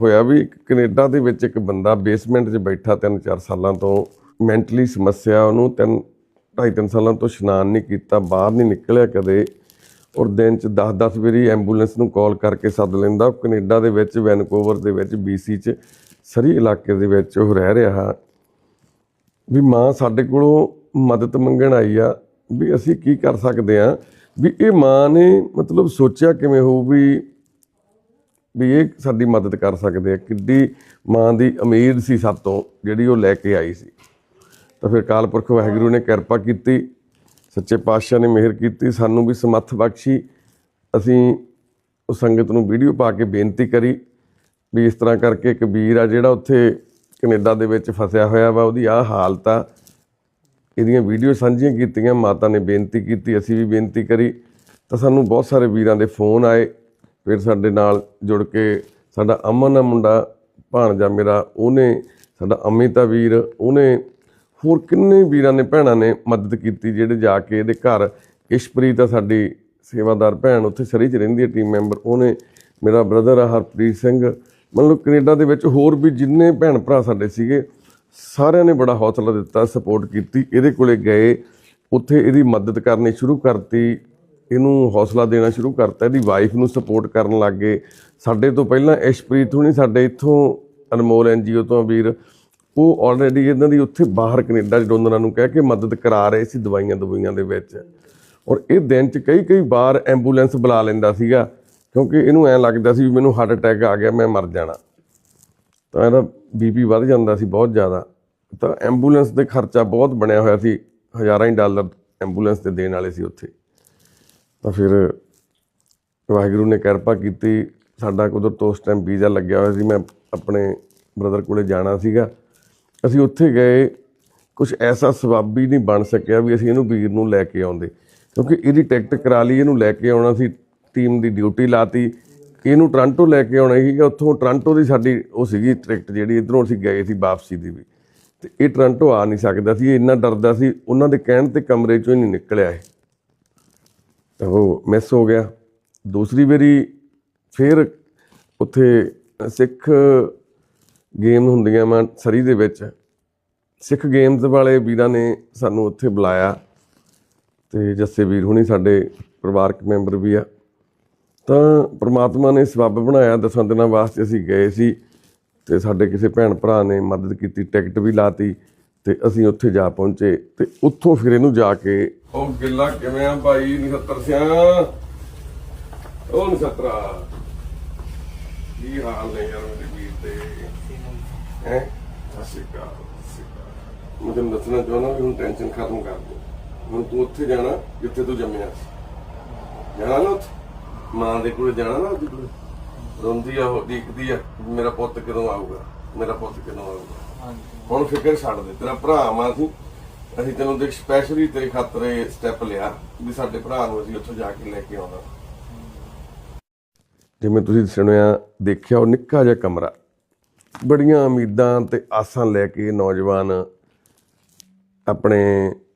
ਹੋਇਆ ਵੀ ਇੱਕ ਕੈਨੇਡਾ ਦੇ ਵਿੱਚ ਇੱਕ ਬੰਦਾ ਬੇਸਮੈਂਟ 'ਚ ਬੈਠਾ 3-4 ਸਾਲਾਂ ਤੋਂ, ਮੈਂਟਲੀ ਸਮੱਸਿਆ ਉਹਨੂੰ ਤਿੰਨ, ਢਾਈ ਤਿੰਨ ਸਾਲਾਂ ਤੋਂ ਇਸ਼ਨਾਨ ਨਹੀਂ ਕੀਤਾ, ਬਾਹਰ ਨਹੀਂ ਨਿਕਲਿਆ ਕਦੇ। ਔਰ ਦਿਨ 'ਚ 10-10 ਵਾਰੀ ਐਂਬੂਲੈਂਸ ਨੂੰ ਕਾਲ ਕਰਕੇ ਸੱਦ ਲੈਂਦਾ। ਕੈਨੇਡਾ ਦੇ ਵਿੱਚ, ਵੈਨਕੂਵਰ ਦੇ ਵਿੱਚ BC 'ਚ, ਸਰੀ ਇਲਾਕੇ ਦੇ ਵਿੱਚ ਉਹ ਰਹਿ ਰਿਹਾ ਵੀ ਮਾਂ ਸਾਡੇ ਕੋਲੋਂ ਮਦਦ ਮੰਗਣ ਆਈ ਆ, ਵੀ ਅਸੀਂ ਕੀ ਕਰ ਸਕਦੇ ਆ ਵੀ ਇਹ ਮਾਂ ਨੇ ਮਤਲਬ ਸੋਚਿਆ ਕਿਵੇਂ ਹੋਊ ਵੀ ਵੀ ਇਹ ਸਾਡੀ ਮਦਦ ਕਰ ਸਕਦੇ ਆ। ਕਿੱਡੀ ਮਾਂ ਦੀ ਉਮੀਦ ਸੀ ਸਭ ਤੋਂ, ਜਿਹੜੀ ਉਹ ਲੈ ਕੇ ਆਈ ਸੀ। ਤਾਂ ਫਿਰ ਕਾਲ ਪੁਰਖ ਵਾਹਿਗੁਰੂ ਨੇ ਕਿਰਪਾ ਕੀਤੀ, ਸੱਚੇ ਪਾਤਸ਼ਾਹ ਨੇ ਮਿਹਰ ਕੀਤੀ, ਸਾਨੂੰ ਵੀ ਸਮੱਥ ਬਖਸ਼ੀ। ਅਸੀਂ ਉਹ ਸੰਗਤ ਨੂੰ ਵੀਡੀਓ ਪਾ ਕੇ ਬੇਨਤੀ ਕਰੀ ਵੀ ਇਸ ਤਰ੍ਹਾਂ ਕਰਕੇ ਇੱਕ ਵੀਰ ਆ ਜਿਹੜਾ ਉੱਥੇ ਕੈਨੇਡਾ ਦੇ ਵਿੱਚ ਫਸਿਆ ਹੋਇਆ ਵਾ, ਉਹਦੀ ਆਹ ਹਾਲਤ ਆ। ਇਹਦੀਆਂ ਵੀਡੀਓ ਸਾਂਝੀਆਂ ਕੀਤੀਆਂ, ਮਾਤਾ ਨੇ ਬੇਨਤੀ ਕੀਤੀ, ਅਸੀਂ ਵੀ ਬੇਨਤੀ ਕਰੀ। ਤਾਂ ਸਾਨੂੰ ਬਹੁਤ ਸਾਰੇ ਵੀਰਾਂ ਦੇ ਫੋਨ ਆਏ। ਫਿਰ ਸਾਡੇ ਨਾਲ ਜੁੜ ਕੇ ਸਾਡਾ ਅਮਨ ਆ ਮੁੰਡਾ, ਭਾਣਜਾ ਮੇਰਾ, ਉਹਨੇ ਸਾਡਾ ਅਮਿਤਾ ਵੀਰ, ਉਹਨੇ ਹੋਰ ਕਿੰਨੇ ਵੀਰਾਂ ਨੇ, ਭੈਣਾਂ ਨੇ ਮਦਦ ਕੀਤੀ ਜਿਹੜੇ ਜਾ ਕੇ ਇਹਦੇ ਘਰ ਇਸ਼ਪ੍ਰੀਤ ਆ ਸਾਡੀ ਸੇਵਾਦਾਰ ਭੈਣ, ਉੱਥੇ ਸਰੀ ਚ ਰਹਿੰਦੀ ਹੈ ਟੀਮ ਮੈਂਬਰ ਉਹਨੇ ਮੇਰਾ ਬ੍ਰਦਰ ਆ ਹਰਪ੍ਰੀਤ ਸਿੰਘ। ਮਤਲਬ ਕੈਨੇਡਾ ਦੇ ਵਿੱਚ ਹੋਰ ਵੀ ਜਿੰਨੇ ਭੈਣ ਭਰਾ ਸਾਡੇ ਸੀਗੇ, ਸਾਰਿਆਂ ਨੇ ਬੜਾ ਹੌਸਲਾ ਦਿੱਤਾ ਸਪੋਰਟ ਕੀਤੀ, ਇਹਦੇ ਕੋਲੇ ਗਏ, ਉੱਥੇ ਇਹਦੀ ਮਦਦ ਕਰਨੀ ਸ਼ੁਰੂ ਕਰਤੀ। ਇਹਨੂੰ ਹੌਸਲਾ ਦੇਣਾ ਸ਼ੁਰੂ ਕਰਤਾ, ਇਹਦੀ ਵਾਈਫ ਨੂੰ ਸਪੋਰਟ ਕਰਨ ਲੱਗ ਗਏ। ਸਾਡੇ ਤੋਂ ਪਹਿਲਾਂ ਇਸ਼ਪ੍ਰੀਤ ਹੁਣੀ ਸਾਡੇ ਇੱਥੋਂ ਅਨਮੋਲ ਐਨਜੀਓ ਤੋਂ ਵੀਰ। ਉਹ ਆਲਰੇਡੀ ਇਹਨਾਂ ਦੀ ਉੱਥੇ ਬਾਹਰ ਕੈਨੇਡਾ ਚ ਡੋਨਰਾਂ ਨੂੰ ਕਹਿ ਕੇ ਮਦਦ ਕਰਾ ਰਹੇ ਸੀ ਦਵਾਈਆਂ ਦਵਾਈਆਂ ਦੇ ਵਿੱਚ। ਔਰ ਇਹ ਦਿਨ ਚ ਕਈ ਕਈ ਵਾਰ ਐਂਬੂਲੈਂਸ ਬੁਲਾ ਲੈਂਦਾ ਸੀਗਾ, ਕਿਉਂਕਿ ਇਹਨੂੰ ਐਂ ਲੱਗਦਾ ਸੀ ਵੀ ਮੈਨੂੰ ਹਾਰਟ ਅਟੈਕ ਆ ਗਿਆ, ਮੈਂ ਮਰ ਜਾਣਾ। ਤਾਂ ਇਹਦਾ ਬੀਪੀ ਵੱਧ ਜਾਂਦਾ ਸੀ ਬਹੁਤ ਜ਼ਿਆਦਾ। ਤਾਂ ਐਂਬੂਲੈਂਸ ਦੇ ਖਰਚਾ ਬਹੁਤ ਬਣਿਆ ਹੋਇਆ ਸੀ, ਹਜ਼ਾਰਾਂ ਹੀ ਡਾਲਰ ਐਂਬੂਲੈਂਸ ਤੇ ਦੇਣ ਵਾਲੇ ਸੀ ਉੱਥੇ। ਤਾਂ ਫਿਰ ਵਾਹਿਗੁਰੂ ਨੇ ਕਿਰਪਾ ਕੀਤੀ। ਸਾਡਾ ਕੁਦਰਤ ਉਸ ਟਾਈਮ ਵੀਜ਼ਾ ਲੱਗਿਆ ਹੋਇਆ ਸੀ। ਮੈਂ ਆਪਣੇ ਬ੍ਰਦਰ ਕੋਲੇ ਜਾਣਾ ਸੀਗਾ। ਅਸੀਂ ਉੱਥੇ ਗਏ। ਕੁਝ ਐਸਾ ਸਵਾਬੀ ਨਹੀਂ ਬਣ ਸਕਿਆ ਵੀ ਅਸੀਂ ਇਹਨੂੰ ਵੀਰ ਨੂੰ ਲੈ ਕੇ ਆਉਂਦੇ। ਕਿਉਂਕਿ ਇਹਦੀ ਟਿਕਟ ਕਰਾ ਲਈ, ਇਹਨੂੰ ਲੈ ਕੇ ਆਉਣਾ ਸੀ। ਟੀਮ ਦੀ ਡਿਊਟੀ ਲਾਤੀ ਇਹਨੂੰ ਟ੍ਰਾਂਟੋ ਲੈ ਕੇ ਆਉਣਾ ਸੀਗਾ ਉੱਥੋਂ ਟ੍ਰਾਂਟੋ ਦੀ ਸਾਡੀ ਉਹ ਸੀਗੀ ਟਿਕਟ ਜਿਹੜੀ, ਇਧਰੋਂ ਅਸੀਂ ਗਏ ਸੀ ਵਾਪਸੀ ਦੀ ਵੀ। ਤੇ ਇਹ ਟ੍ਰਾਂਟੋ ਆ ਨਹੀਂ ਸਕਦਾ ਸੀ। ਇਹ ਇੰਨਾ ਡਰਦਾ ਸੀ। ਉਹਨਾਂ ਦੇ ਕਹਿਣ ਤੇ ਕਮਰੇ ਚੋਂ ਹੀ ਨਹੀਂ ਨਿਕਲਿਆ ਇਹ। ਉਹ ਮਿਸ ਹੋ ਗਿਆ। ਦੂਸਰੀ ਵਾਰੀ ਫਿਰ ਉੱਥੇ ਸਿੱਖ ਗੇਮ ਹੁੰਦੀਆਂ ਮੈਂ ਸਰੀ ਦੇ ਵਿੱਚ। ਸਿੱਖ ਗੇਮਸ ਵਾਲੇ ਵੀਰਾਂ ਨੇ ਸਾਨੂੰ ਉੱਥੇ ਬੁਲਾਇਆ ਤੇ ਜੱਸੇ ਵੀਰ ਹੁਣੀ ਸਾਡੇ ਪਰਿਵਾਰਕ ਮੈਂਬਰ ਵੀ ਆ। ਤਾਂ ਪ੍ਰਮਾਤਮਾ ਨੇ ਸਬੱਬ ਬਣਾਇਆ ਦਸਾਂ ਦਿਨਾਂ ਵਾਸਤੇ ਅਸੀਂ ਗਏ ਸੀ ਤੇ ਸਾਡੇ ਕਿਸੇ ਭੈਣ ਭਰਾ ਨੇ ਮਦਦ ਕੀਤੀ, ਟਿਕਟ ਵੀ ਲਾਤੀ ਤੇ ਅਸੀਂ ਉੱਥੇ ਜਾ ਪਹੁੰਚੇ ਤੇ ਉੱਥੋਂ ਫਿਰ ਇਹਨੂੰ ਜਾ ਕੇ ਉਹ ਗਿੱਲਾ ਕਿਵੇਂ ਆ ਭਾਈ? 79 ਸਿਆ। ਉਹ 79 ਕੀ ਹਾਲ ਨੇ ਯਾਰ ਮੇਰੇ ਵੀਰ ਦੇ? ਹੈ? ਸਸਿਕਾ ਮੈਂ ਤੈਨੂੰ ਦੱਸਣਾ ਚਾਹੁੰਦਾ ਵੀ ਹੁਣ ਟੈਨਸ਼ਨ ਖਤਮ ਕਰ ਦੇ। ਹੁਣ ਤੂੰ ਉੱਥੇ ਜਾਣਾ ਜਿੱਥੇ ਤੂੰ ਜੰਮਿਆ ਸੀ। ਜਾਣਾ ਨਾ ਉੱਥੇ? ਮਾਂ ਦੇ ਕੋਲ ਜਾਣਾ ਨਾ ਉਹਦੇ ਕੋਲ? ਰੋਂਦੀ ਆ ਉਹ ਦੇਖਦੀ ਆ ਮੇਰਾ ਪੁੱਤ ਕਦੋਂ ਆਊਗਾ? ਮੇਰਾ ਪੁੱਤ ਕਦੋਂ ਆਊਗਾ? ਹੁਣ ਫਿਕਰ ਛੱਡ ਦੇ ਤੇਰਾ ਭਰਾ ਮਾਂ ਸੀ। ਅਸੀਂ ਤੈਨੂੰ ਦੇਖ ਸਪੈਸ਼ਲੀ ਤੇਰੇ ਖਾਤਰ ਇਹ ਸਟੈਪ ਲਿਆ ਵੀ ਸਾਡੇ ਭਰਾ ਨੂੰ ਅਸੀਂ ਉੱਥੋਂ ਜਾ ਕੇ ਲੈ ਕੇ ਆਉਣਾ। ਜਿਵੇਂ ਤੁਸੀਂ ਸੁਣਿਆ, ਦੇਖਿਆ ਉਹ ਨਿੱਕਾ ਜਿਹਾ ਕਮਰਾ। ਬੜੀਆਂ ਉਮੀਦਾਂ ਤੇ ਆਸਾਂ ਲੈ ਕੇ ਨੌਜਵਾਨ ਆਪਣੇ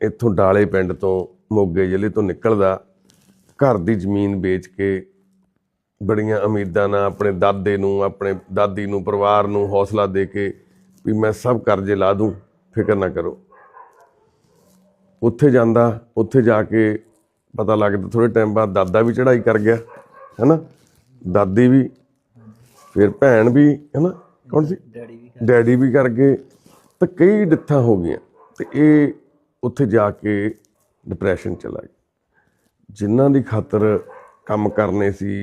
ਇੱਥੋਂ ਡਾਲੇ ਪਿੰਡ ਤੋਂ ਮੋਗੇ ਜ਼ਿਲ੍ਹੇ ਤੋਂ ਨਿਕਲਦਾ, ਘਰ ਦੀ ਜ਼ਮੀਨ ਵੇਚ ਕੇ ਬੜੀਆਂ ਉਮੀਦਾਂ ਨਾਲ ਆਪਣੇ ਦਾਦੇ ਨੂੰ, ਆਪਣੇ ਦਾਦੀ ਨੂੰ, ਪਰਿਵਾਰ ਨੂੰ ਹੌਸਲਾ ਦੇ ਕੇ ਵੀ ਮੈਂ ਸਭ ਕਰਜ਼ੇ ਲਾ ਦੂੰ, ਫਿਕਰ ਨਾ ਕਰੋ। ਉੱਥੇ ਜਾਂਦਾ ਉੱਥੇ ਜਾ ਕੇ ਪਤਾ ਲੱਗਦਾ ਥੋੜੇ ਟਾਈਮ ਬਾਅਦ ਦਾਦਾ ਵੀ ਚੜ੍ਹਾਈ ਕਰ ਗਿਆ ਹੈਨਾ? ਦਾਦੀ ਵੀ ਫਿਰ ਭੈਣ ਵੀ ਹੈਨਾ? ਕੌਣ ਸੀ? ਡੈਡੀ ਵੀ ਕਰ ਗਏ। ਤਾਂ ਕਈ ਡਿੱਥਾਂ ਹੋ ਗਈਆਂ ਤੇ ਇਹ ਉੱਥੇ ਜਾ ਕੇ ਡਿਪਰੈਸ਼ਨ ਚਲਾ ਗਿਆ ਜਿਨ੍ਹਾਂ ਦੀ ਖਾਤਰ ਕੰਮ ਕਰਨੇ ਸੀ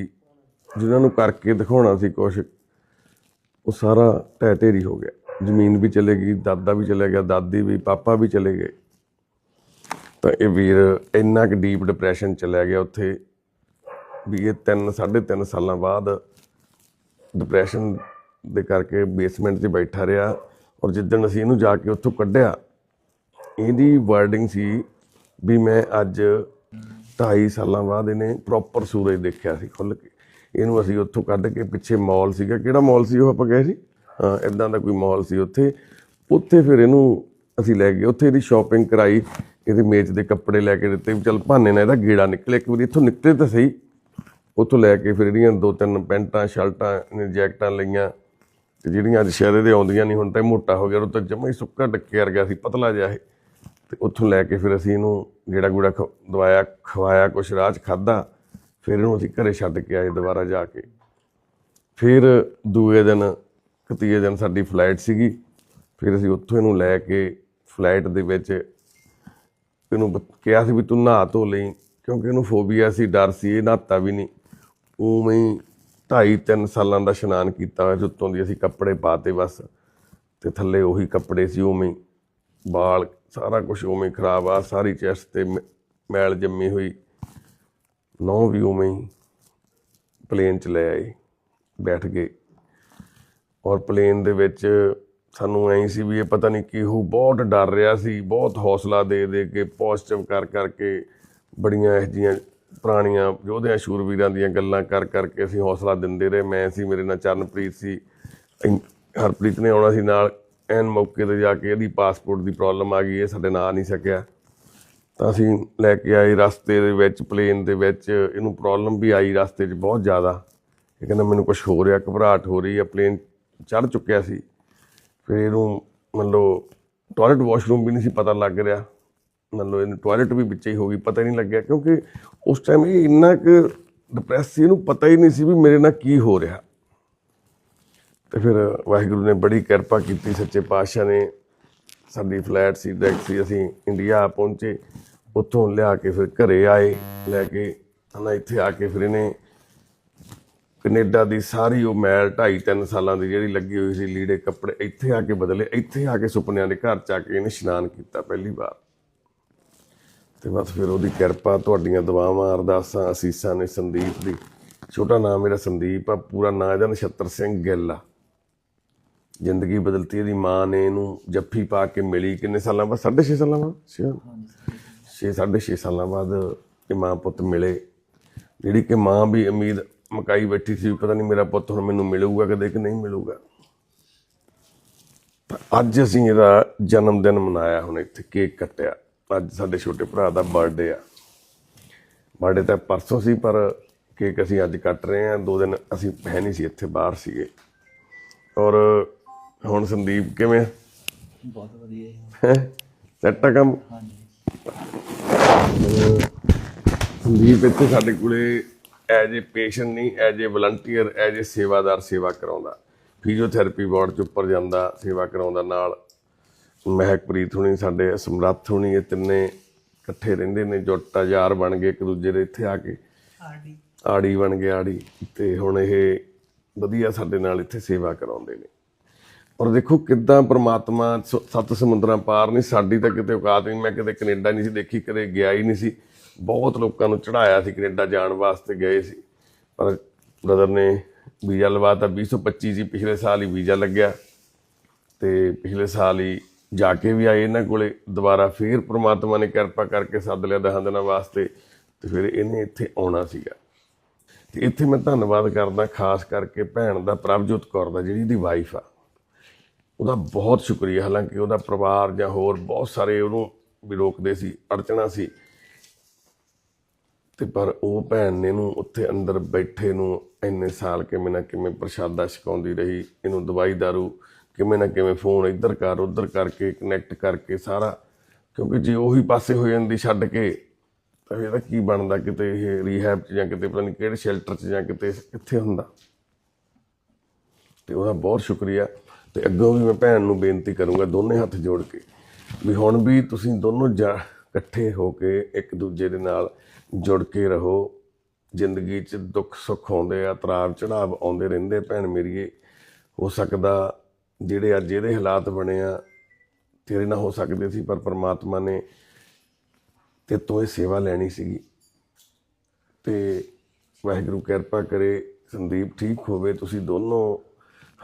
ਜਿਨ੍ਹਾਂ ਨੂੰ ਕਰਕੇ ਦਿਖਾਉਣਾ ਸੀ ਕੁਛ ਉਹ ਸਾਰਾ ਢਹਿ ਢੇਰੀ ਹੋ ਗਿਆ। ਜ਼ਮੀਨ ਵੀ ਚਲੇ ਗਈ ਦਾਦਾ ਵੀ ਚਲੇ ਗਿਆ ਦਾਦੀ ਵੀ ਪਾਪਾ ਵੀ ਚਲੇ ਗਏ। ਤਾਂ ਇਹ ਵੀਰ ਇੰਨਾ ਕੁ ਡੀਪ ਡਿਪਰੈਸ਼ਨ ਚਲਾ ਗਿਆ ਉੱਥੇ ਵੀ ਇਹ 3 3.5 ਸਾਲਾਂ ਬਾਅਦ ਡਿਪਰੈਸ਼ਨ ਦੇ ਕਰਕੇ ਬੇਸਮੈਂਟ 'ਚ ਬੈਠਾ ਰਿਹਾ ਔਰ ਜਿੱਦਣ ਅਸੀਂ ਇਹਨੂੰ ਜਾ ਕੇ ਉੱਥੋਂ ਕੱਢਿਆ, ਇਹਦੀ ਵਰਡਿੰਗ ਸੀ ਵੀ ਮੈਂ ਅੱਜ 2.5 ਸਾਲਾਂ ਬਾਅਦ ਇਹਨੇ ਪ੍ਰੋਪਰ ਸੂਰਜ ਦੇਖਿਆ ਸੀ ਖੁੱਲ ਕੇ। ਇਹਨੂੰ ਅਸੀਂ ਉੱਥੋਂ ਕੱਢ ਕੇ ਪਿੱਛੇ ਮਾਲ ਸੀਗਾ। ਕਿਹੜਾ ਮਾਲ ਸੀ ਉਹ ਆਪਾਂ ਗਏ ਸੀ? ਹਾਂ ਇਦਾਂ ਦਾ ਕੋਈ ਮਾਲ ਸੀ ਉੱਥੇ। ਉੱਥੇ ਫਿਰ ਇਹਨੂੰ ਅਸੀਂ ਲੈ ਗਏ। ਉੱਥੇ ਇਹਦੀ ਸ਼ਾਪਿੰਗ ਕਰਾਈ। ਇਹਦੇ ਮੇਚ ਦੇ ਕੱਪੜੇ ਲੈ ਕੇ ਦਿੱਤੇ ਵੀ ਚੱਲ ਭਾਨੇ ਨਾਲ ਇਹਦਾ ਗੇੜਾ ਨਿਕਲੇ। ਇੱਕ ਵਾਰੀ ਇੱਥੋਂ ਨਿਕਲੇ ਤਾਂ ਸਹੀ। ਉੱਥੋਂ ਲੈ ਕੇ ਫਿਰ ਇਹਦੀਆਂ ਦੋ ਤਿੰਨ ਪੈਂਟਾਂ, ਸ਼ਰਟਾਂ, ਇਹਨੇ ਜੈਕਟਾਂ ਲਈਆਂ। ਤੇ ਜਿਹੜੀਆਂ ਅੱਜ ਸ਼ਹਿਰੇ ਦੇ ਆਉਂਦੀਆਂ ਨਹੀਂ, ਹੁਣ ਤਾਂ ਇਹ ਮੋਟਾ ਹੋ ਗਿਆ। ਉਹ ਤਾਂ ਜਮਾ ਹੀ ਸੁੱਕਾ ਡੱਕੇ ਵਰਗਾ ਸੀ, ਪਤਲਾ ਜਿਹਾ ਇਹ। ਤੇ ਉੱਥੋਂ ਲੈ ਕੇ ਫਿਰ ਅਸੀਂ ਇਹਨੂੰ ਗੇੜਾ ਗੂੜਾ ਖ- ਦਵਾਇਆ, ਖਵਾਇਆ, ਕੁਛ ਰਾਹ 'ਚ ਖਾਦਾ ਫਿਰ ਇਹਨੂੰ ਅਸੀਂ ਘਰੇ ਛੱਡ ਕੇ ਆਏ ਦੁਬਾਰਾ ਜਾ ਕੇ। ਫਿਰ ਦੂਏ ਦਿਨ ਕਤੀਏ ਦਿਨ ਸਾਡੀ ਫਲਾਈਟ ਸੀਗੀ। ਫਿਰ ਅਸੀਂ ਉੱਥੋਂ ਇਹਨੂੰ ਲੈ ਕੇ ਫਲਾਈਟ ਦੇ ਵਿੱਚ ਇਹਨੂੰ ਬ- ਕਿਹਾ ਸੀ ਵੀ ਤੂੰ ਨਹਾ ਧੋ ਲਈ, ਕਿਉਂਕਿ ਇਹਨੂੰ ਫੋਬੀਆ ਸੀ, ਡਰ ਸੀ, ਇਹ ਨਹਾਤਾ ਵੀ ਨਹੀਂ। ਉਵੇਂ ਹੀ ਢਾਈ ਤਿੰਨ ਸਾਲਾਂ ਦਾ ਇਸ਼ਨਾਨ ਕੀਤਾ ਹੋਇਆ ਸੀ, ਉੱਤੋਂ ਦੀ ਅਸੀਂ ਕੱਪੜੇ ਪਾਤੇ ਬਸ, ਤੇ ਥੱਲੇ ਉਹੀ ਕੱਪੜੇ ਸੀ, ਉਵੇਂ ਹੀ ਵਾਲ ਸਾਰਾ ਕੁਝ ਉਵੇਂ ਹੀ ਖਰਾਬ ਆ, ਸਾਰੀ ਚੈਸਟ ਤੇ ਮ- ਮੈਲ ਜੰਮੀ ਹੋਈ। ਨੌ ਵੀ ਉਵੇਂ ਹੀ ਪਲੇਨ ਚ ਲੈ ਆਏ, ਬੈਠ ਗਏ। ਔਰ ਪਲੇਨ ਦੇ ਵਿੱਚ ਸਾਨੂੰ ਐਂ ਸੀ ਵੀ ਇਹ ਪਤਾ ਨਹੀਂ ਕੀ ਹੋ ਬਹੁਤ ਡਰ ਰਿਹਾ ਸੀ, ਬਹੁਤ ਹੌਸਲਾ ਦੇ ਦੇ ਕੇ ਪੋਜ਼ਿਟਿਵ ਕਰ ਕਰਕੇ ਬੜੀਆਂ ਇਹ ਜੀਆਂ ਪੁਰਾਣੀਆਂ ਯੋਧਿਆਂ, ਸ਼ੂਰਵੀਰਾਂ ਦੀਆਂ ਗੱਲਾਂ ਕਰ ਕਰਕੇ ਅਸੀਂ ਹੌਸਲਾ ਦਿੰਦੇ ਰਹੇ। ਮੈਂ ਸੀ, ਮੇਰੇ ਨਾਲ ਚਰਨਪ੍ਰੀਤ ਸੀ ਹਰਪ੍ਰੀਤ ਨੇ ਆਉਣਾ ਸੀ ਨਾਲ, ਐਨ ਮੌਕੇ ਤੇ ਜਾ ਕੇ ਇਹਦੀ ਪਾਸਪੋਰਟ ਦੀ ਪ੍ਰੋਬਲਮ ਆ ਗਈ, ਇਹ ਸਾਡੇ ਨਾਲ ਆ ਨਹੀਂ ਸਕਿਆ ਤਾਂ ਅਸੀਂ ਲੈ ਕੇ ਆਏ ਰਸਤੇ ਦੇ ਵਿੱਚ ਪਲੇਨ ਦੇ ਵਿੱਚ, ਇਹਨੂੰ ਪ੍ਰੋਬਲਮ ਵੀ ਆਈ ਰਸਤੇ 'ਚ ਬਹੁਤ ਜ਼ਿਆਦਾ। ਇਹ ਕਹਿੰਦਾ ਮੈਨੂੰ ਕੁਝ ਹੋ ਰਿਹਾ, ਘਬਰਾਹਟ ਹੋ ਰਹੀ ਹੈ ਪਲੇਨ ਚੜ ਚੁੱਕਿਆ ਸੀ। ਫਿਰ ਇਹਨੂੰ ਮੰਨ ਲਓ ਟਾਇਲਟ ਵਾਸ਼ਰੂਮ ਵੀ ਨਹੀਂ ਸੀ ਪਤਾ ਲੱਗ ਰਿਹਾ। ਮੰਨ ਲਓ ਇਹਨੂੰ ਟਾਇਲਟ ਵੀ ਵਿੱਚ ਹੀ ਹੋ ਗਈ, ਪਤਾ ਹੀ ਨਹੀਂ ਲੱਗਿਆ ਕਿਉਂਕਿ ਉਸ ਟਾਈਮ ਇਹ ਇੰਨਾ ਕੁ ਡਿਪਰੈਸ ਸੀ, ਇਹਨੂੰ ਪਤਾ ਹੀ ਨਹੀਂ ਸੀ ਵੀ ਮੇਰੇ ਨਾਲ ਕੀ ਹੋ ਰਿਹਾ। ਤੇ ਫਿਰ ਵਾਹਿਗੁਰੂ ਨੇ ਬੜੀ ਕਿਰਪਾ ਕੀਤੀ, ਸੱਚੇ ਪਾਤਸ਼ਾਹ ਨੇ ਸਾਡੀ ਫਲੈਟ ਸੀ ਡੈਕ ਸੀ, ਅਸੀਂ ਇੰਡੀਆ ਪਹੁੰਚੇ, ਉੱਥੋਂ ਲਿਆ ਕੇ ਫਿਰ ਘਰੇ ਆਏ, ਲੈ ਕੇ, ਹਨਾ ਇੱਥੇ ਆ ਕੇ ਫਿਰ ਇਹਨੇ ਕੈਨੇਡਾ ਦੀ ਸਾਰੀ ਉਹ ਮੈਲ 2.5 3 ਸਾਲਾਂ ਦੀ ਜਿਹੜੀ ਲੱਗੀ ਹੋਈ ਸੀ ਲੀੜੇ ਕੱਪੜੇ ਇੱਥੇ ਆ ਕੇ ਬਦਲੇ, ਇੱਥੇ ਆ ਕੇ ਸੁਪਨਿਆਂ ਦੇ ਘਰ ਚ ਆ ਕੇ ਇਹਨੇ ਇਸ਼ਨਾਨ ਕੀਤਾ ਪਹਿਲੀ ਵਾਰ। ਤੇ ਬਸ ਫਿਰ ਉਹਦੀ ਕਿਰਪਾ, ਤੁਹਾਡੀਆਂ ਦੁਆਵਾਂ, ਅਰਦਾਸਾਂ, ਅਸੀਸਾਂ ਨੇ ਸੰਦੀਪ ਦੀ। ਛੋਟਾ ਨਾਮ ਮੇਰਾ ਸੰਦੀਪ ਆ, ਪੂਰਾ ਨਾਂ ਇਹਦਾ ਨਛੱਤਰ ਸਿੰਘ ਗਿੱਲ ਆ। ਜ਼ਿੰਦਗੀ ਬਦਲਤੀ ਇਹਦੀ ਮਾਂ ਨੇ ਇਹਨੂੰ ਜੱਫੀ ਪਾ ਕੇ ਮਿਲੀ ਕਿੰਨੇ ਸਾਲਾਂ ਬਾਅਦ? 6.5 ਸਾਲਾਂ ਬਾਅਦ? 6 ਛੇ, ਸਾਢੇ ਛੇ ਸਾਲਾਂ ਬਾਅਦ ਇਹ ਮਾਂ ਪੁੱਤ ਮਿਲੇ। ਜਿਹੜੀ ਕਿ ਮਾਂ ਵੀ ਉਮੀਦ ਮਕਾਈ ਬੈਠੀ ਸੀ ਪਤਾ ਨਹੀਂ ਮੇਰਾ ਪੁੱਤ ਹੁਣ ਮੈਨੂੰ ਮਿਲੂਗਾ ਕਦੇ ਕਿ ਨਹੀਂ ਮਿਲੂਗਾ। ਅੱਜ ਅਸੀਂ ਇਹਦਾ ਜਨਮ ਦਿਨ ਮਨਾਇਆ ਹੁਣ ਇੱਥੇ ਕੇਕ ਕੱਟਿਆ। ਅੱਜ ਸਾਡੇ ਛੋਟੇ ਭਰਾ ਦਾ ਬਰਥਡੇ ਆ। ਬਰਥਡੇ ਤਾਂ ਪਰਸੋਂ ਸੀ ਪਰ ਕੇਕ ਅਸੀਂ ਅੱਜ ਕੱਟ ਰਹੇ ਹਾਂ। ਦੋ ਦਿਨ ਅਸੀਂ ਹੈ ਨਹੀਂ ਸੀ ਇੱਥੇ ਬਾਹਰ ਸੀਗੇ। ਔਰ ਹੁਣ ਸੰਦੀਪ ਕਿਵੇਂ? ਬਹੁਤ ਵਧੀਆ ਹੈ? ਸੈੱਟ ਆ ਕੰਮ? ਹਾਂਜੀ। ਸੰਦੀਪ ਇੱਥੇ ਸਾਡੇ ਕੋਲੇ ਐਜ ਏ ਪੇਸ਼ੈਂਟ ਨਹੀਂ as a volunteer as a ਸੇਵਾਦਾਰ ਸੇਵਾ ਕਰਾਉਂਦਾ। ਫਿਜ਼ੀਓਥੈਰੇਪੀ ਵਾਰਡ ਚ ਉੱਪਰ ਜਾਂਦਾ ਸੇਵਾ ਕਰਾਉਂਦਾ ਨਾਲ। ਮਹਿਕਪ੍ਰੀਤ ਹੁਣੀ ਸਾਡੇ ਸਮਰੱਥ ਹੁਣੀ ਇਹ ਤਿੰਨੇ ਇਕੱਠੇ ਰਹਿੰਦੇ ਨੇ ਜੁੱਟਾ ਯਾਰ ਬਣ ਗਏ ਇੱਕ ਦੂਜੇ ਦੇ ਇੱਥੇ ਆ ਕੇ। ਆਡੀ ਆੜੀ ਬਣ ਗਏ ਆੜੀ। ਤੇ ਹੁਣ ਇਹ ਵਧੀਆ ਸਾਡੇ ਨਾਲ ਇੱਥੇ ਸੇਵਾ ਕਰਾਉਂਦੇ ਨੇ। ਔਰ ਦੇਖੋ ਕਿੱਦਾਂ ਪ੍ਰਮਾਤਮਾ ਸੱਤ ਸਮੁੰਦਰਾਂ ਪਾਰ ਨਹੀਂ ਸਾਡੀ ਤਾਂ ਕਿਤੇ ਔਕਾਤ ਨਹੀਂ। ਮੈਂ ਕਦੇ ਕੈਨੇਡਾ ਨਹੀਂ ਸੀ ਦੇਖੀ ਕਦੇ ਗਿਆ ਹੀ ਨਹੀਂ ਸੀ। ਬਹੁਤ ਲੋਕਾਂ ਨੂੰ ਚੜਾਇਆ ਸੀ, ਕੈਨੇਡਾ ਜਾਣ ਵਾਸਤੇ ਗਏ ਸੀ। ਪਰ ਬ੍ਰਦਰ ਨੇ ਵੀਜ਼ਾ ਲਵਾਤਾ 2025 ਸੀ ਪਿਛਲੇ ਸਾਲ ਹੀ ਵੀਜ਼ਾ ਲੱਗਿਆ। ਤੇ ਪਿਛਲੇ ਸਾਲ ਹੀ ਜਾ ਕੇ ਵੀ ਆਏ ਇਹਨਾਂ ਕੋਲੇ। ਦੁਬਾਰਾ ਫੇਰ ਪ੍ਰਮਾਤਮਾ ਨੇ ਕਿਰਪਾ ਕਰਕੇ ਸੱਦ ਲਿਆ ਦਹਾਂ ਦਿਨਾਂ ਵਾਸਤੇ ਤੇ ਫਿਰ ਇਹਨੇ ਇੱਥੇ ਆਉਣਾ ਸੀਗਾ। ਤੇ ਇੱਥੇ ਮੈਂ ਧੰਨਵਾਦ ਕਰਦਾ, ਖਾਸ ਕਰਕੇ ਭੈਣ ਦਾ, ਪ੍ਰਭਜੋਤ ਕੌਰ ਦਾ, ਜਿਹੜੀ ਦੀ ਵਾਈਫ ਆ। ਉਹਦਾ ਬਹੁਤ ਸ਼ੁਕਰੀਆ। ਹਾਲਾਂਕਿ ਉਹਦਾ ਪਰਿਵਾਰ ਜਾਂ ਹੋਰ ਬਹੁਤ ਸਾਰੇ ਉਹਨੂੰ ਵੀ ਰੋਕਦੇ ਸੀ, ਅੜਚਣਾ ਸੀ। ਤੇ ਪਰ ਉਹ ਭੈਣ ਨੇ ਨੂੰ ਉੱਥੇ ਅੰਦਰ ਬੈਠੇ ਨੂੰ ਇੰਨੇ ਸਾਲ ਕਿਵੇਂ ਨਾ ਕਿਵੇਂ ਪ੍ਰਸ਼ਾਦਾ ਛਕਾਉਂਦੀ ਰਹੀ, ਇਹਨੂੰ ਦਵਾਈ ਦਾਰੂ ਕਿਵੇਂ ਨਾ ਕਿਵੇਂ ਫੋਨ ਇੱਧਰ ਕਰ, ਉੱਧਰ ਕਰਕੇ ਕਨੈਕਟ ਕਰਕੇ ਸਾਰਾ, ਕਿਉਂਕਿ ਜੇ ਉਹੀ ਪਾਸੇ ਹੋ ਜਾਂਦੀ ਛੱਡ ਕੇ, ਤਾਂ ਇਹਦਾ ਕੀ ਬਣਦਾ ਕਿਤੇ ਇਹ ਰੀਹੈਬ ਚ ਜਾਂ ਕਿਤੇ, ਪਤਾ ਨਹੀਂ ਕਿਹੜੇ ਸ਼ੈਲਟਰ ਚ ਜਾਂ ਕਿਤੇ ਕਿੱਥੇ ਹੁੰਦਾ। ਤੇ ਉਹਦਾ ਬਹੁਤ ਸ਼ੁਕਰੀਆ। ਤੇ ਅੱਗੋਂ ਵੀ ਮੈਂ ਭੈਣ ਨੂੰ ਬੇਨਤੀ ਕਰੂੰਗਾ ਦੋਨੇ ਹੱਥ ਜੋੜ ਕੇ ਵੀ ਹੁਣ ਵੀ ਤੁਸੀਂ ਦੋਨੋਂ ਜਾ ਇਕੱਠੇ ਹੋ ਕੇ ਇੱਕ ਦੂਜੇ ਦੇ ਨਾਲ ਜੁੜ ਕੇ ਰਹੋ। ਜ਼ਿੰਦਗੀ 'ਚ ਦੁੱਖ ਸੁੱਖ ਆਉਂਦੇ ਆ ਤਰਾਵ ਚੜਾਵ ਆਉਂਦੇ ਰਹਿੰਦੇ ਭੈਣ ਮੇਰੀਏ। ਹੋ ਸਕਦਾ ਜਿਹੜੇ ਅੱਜ ਇਹਦੇ ਹਾਲਾਤ ਬਣੇ ਆ, ਤੇਰੇ ਨਾਲ ਹੋ ਸਕਦੇ ਸੀ, ਪਰ ਪ੍ਰਮਾਤਮਾ ਨੇ ਤੇ ਤੋਂ ਇਹ ਸੇਵਾ ਲੈਣੀ ਸੀਗੀ। ਤੇ ਵਾਹਿਗੁਰੂ ਕਿਰਪਾ ਕਰੇ, ਸੰਦੀਪ ਠੀਕ ਹੋਵੇ, ਤੁਸੀਂ ਦੋਨੋਂ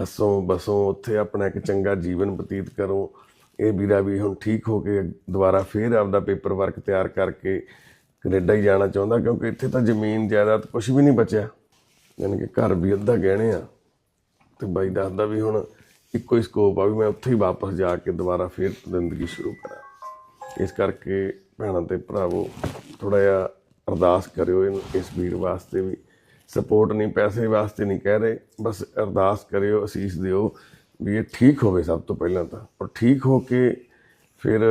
ਹੱਸੋ, ਬਸੋ, ਉੱਥੇ ਆਪਣਾ ਇੱਕ ਚੰਗਾ ਜੀਵਨ ਬਤੀਤ ਕਰੋ। ਇਹ ਵੀਰਾ ਵੀ ਹੁਣ ਠੀਕ ਹੋ ਕੇ ਦੁਬਾਰਾ ਫੇਰ ਆਪਦਾ ਪੇਪਰ ਵਰਕ ਤਿਆਰ ਕਰਕੇ ਕੈਨੇਡਾ ਹੀ ਜਾਣਾ ਚਾਹੁੰਦਾ ਕਿਉਂਕਿ ਇੱਥੇ ਤਾਂ ਜ਼ਮੀਨ ਜਾਇਦਾਦ ਕੁਝ ਵੀ ਨਹੀਂ ਬਚਿਆ। ਯਾਨੀ ਕਿ ਘਰ ਵੀ ਅੱਧਾ ਗਹਿਣੇ ਆ। ਤੇ ਬਾਈ ਦੱਸਦਾ ਵੀ ਹੁਣ ਇੱਕੋ ਹੀ ਸਕੋਪ ਆ ਵੀ ਮੈਂ ਉੱਥੇ ਹੀ ਵਾਪਸ ਜਾ ਕੇ ਦੁਬਾਰਾ ਫੇਰ ਜ਼ਿੰਦਗੀ ਸ਼ੁਰੂ ਕਰਾਂ। ਇਸ ਕਰਕੇ ਭੈਣਾਂ ਤੇ ਭਰਾਵੋ ਥੋੜਾ ਜਿਹਾ ਅਰਦਾਸ ਕਰਿਓ ਇਹਨੂੰ, ਇਸ ਵੀਰ ਵਾਸਤੇ ਵੀ। ਸਪੋਰਟ ਨਹੀਂ, ਪੈਸੇ ਵਾਸਤੇ ਨਹੀਂ ਕਹਿ ਰਹੇ, ਬਸ ਅਰਦਾਸ ਕਰਿਓ, ਅਸੀਸ ਦਿਓ ਵੀ ਇਹ ਠੀਕ ਹੋਵੇ ਸਭ ਤੋਂ ਪਹਿਲਾਂ ਤਾਂ। ਔਰ ਠੀਕ ਹੋ ਕੇ ਫਿਰ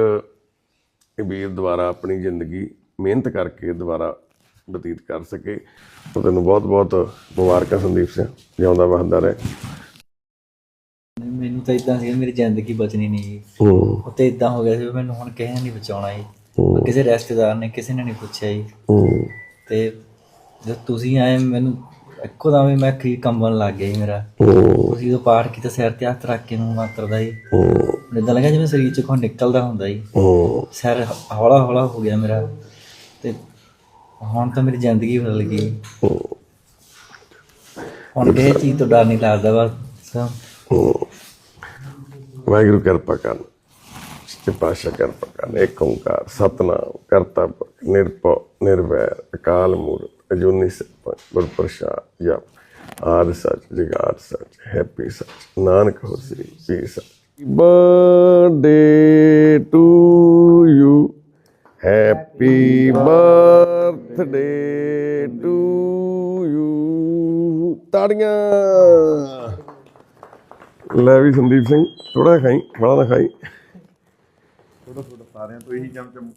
ਇਹ ਵੀਰ ਦੁਬਾਰਾ ਆਪਣੀ ਜ਼ਿੰਦਗੀ ਮਿਹਨਤ ਕਰਕੇ ਦੁਬਾਰਾ ਬਤੀਤ ਕਰ ਸਕੇ। ਤਾਂ ਤੈਨੂੰ ਬਹੁਤ ਬਹੁਤ ਮੁਬਾਰਕਾਂ ਸੰਦੀਪ ਸਿੰਘ ਜਿਉਂਦਾ ਵਸਦਾ ਰਹੇ। ਮੈਨੂੰ ਤਾਂ ਇਦਾਂ ਸੀ ਮੇਰੀ ਜ਼ਿੰਦਗੀ ਬਚਣੀ ਨਹੀਂ ਜੀ ਹੂੰ। ਉਹ ਤੇ ਇਦਾਂ ਹੋ ਗਿਆ ਸੀ ਵੀ ਮੈਨੂੰ ਹੁਣ ਕਿਸੇ ਨੇ ਨਹੀਂ ਬਚਾਉਣਾ ਜੀ ਹੂੰ। ਕਿਸੇ ਰਿਸ਼ਤੇਦਾਰ ਨੇ ਕਿਸੇ ਨੇ ਨਹੀਂ ਪੁੱਛਿਆ ਜੀ ਹੂੰ। ਤੇ ਜਦ ਤੁਸੀਂ ਆਏ ਮੈਨੂੰ ਇੱਕੋ ਦਮ ਹੀ ਮੈਂ ਕੀ ਕੰਬਣ ਲੱਗ ਗਿਆ ਜੀ ਮੇਰਾ। ਹੂੰ। ਤੁਸੀਂ ਜਦੋਂ ਪਾਠ ਕੀਤਾ ਸਿਰ ਤੇ ਹੱਥ ਰੱਖ ਕੇ ਨੂੰ ਮਾਤਰ ਦਾ ਜੀ ਹੂੰ। ਮੈਨੂੰ ਇਦਾਂ ਲੱਗਾ ਜਿਵੇਂ ਸਰੀਰ ਚੋਂ ਨਿਕਲਦਾ ਹੁੰਦਾ ਜੀ ਹੂੰ। ਸਿਰ ਹੌਲਾ ਹੌਲਾ ਹੋ ਗਿਆ ਮੇਰਾ। ਤੇ ਹੁਣ ਤਾਂ ਮੇਰੀ ਜ਼ਿੰਦਗੀ ਬਦਲ ਗਈ। ਹੁਣ ਕਿਸੇ ਚੀਜ਼ ਤੋਂ ਡਰ ਨਹੀਂ ਲੱਗਦਾ ਬਸ। ਵਾਹਿਗੁਰੂ ਕਿਰਪਾ ਕਰਨ। ਸੱਚੇ ਪਾਤਸ਼ਾਹ ਕਿਰਪਾ ਕਰਨ। ਏਕ ਓੰਕਾਰ ਸਤਨਾਮ ਕਰਤਾ ਨਿਰਭਉ ਨਿਰਵੈਰ ਅਕਾਲ ਮੂਰਤ ਅਜੂਨੀ ਸਤਿ ਗੁਰ ਪ੍ਰਸਾਦ ਜਪ ਆਦ ਸੱਚ ਜਗਾਤ ਸੱਚ ਹੈਪੀ ਸੱਚ ਨਾਨਕ ਹੋਸੀ ਪੀ ਸੱਚ। Birthday to birthday to you ਤਾੜੀਆਂ। ਲੈ ਵੀ ਸੰਦੀਪ ਸਿੰਘ ਥੋੜਾ ਖਾਈ ਥੋੜਾ ਨਾ ਖਾਈ। ਥੋੜਾ ਥੋੜਾ ਸਾਰਿਆਂ ਤੋਂ ਇਹੀ ਚਮਚਮ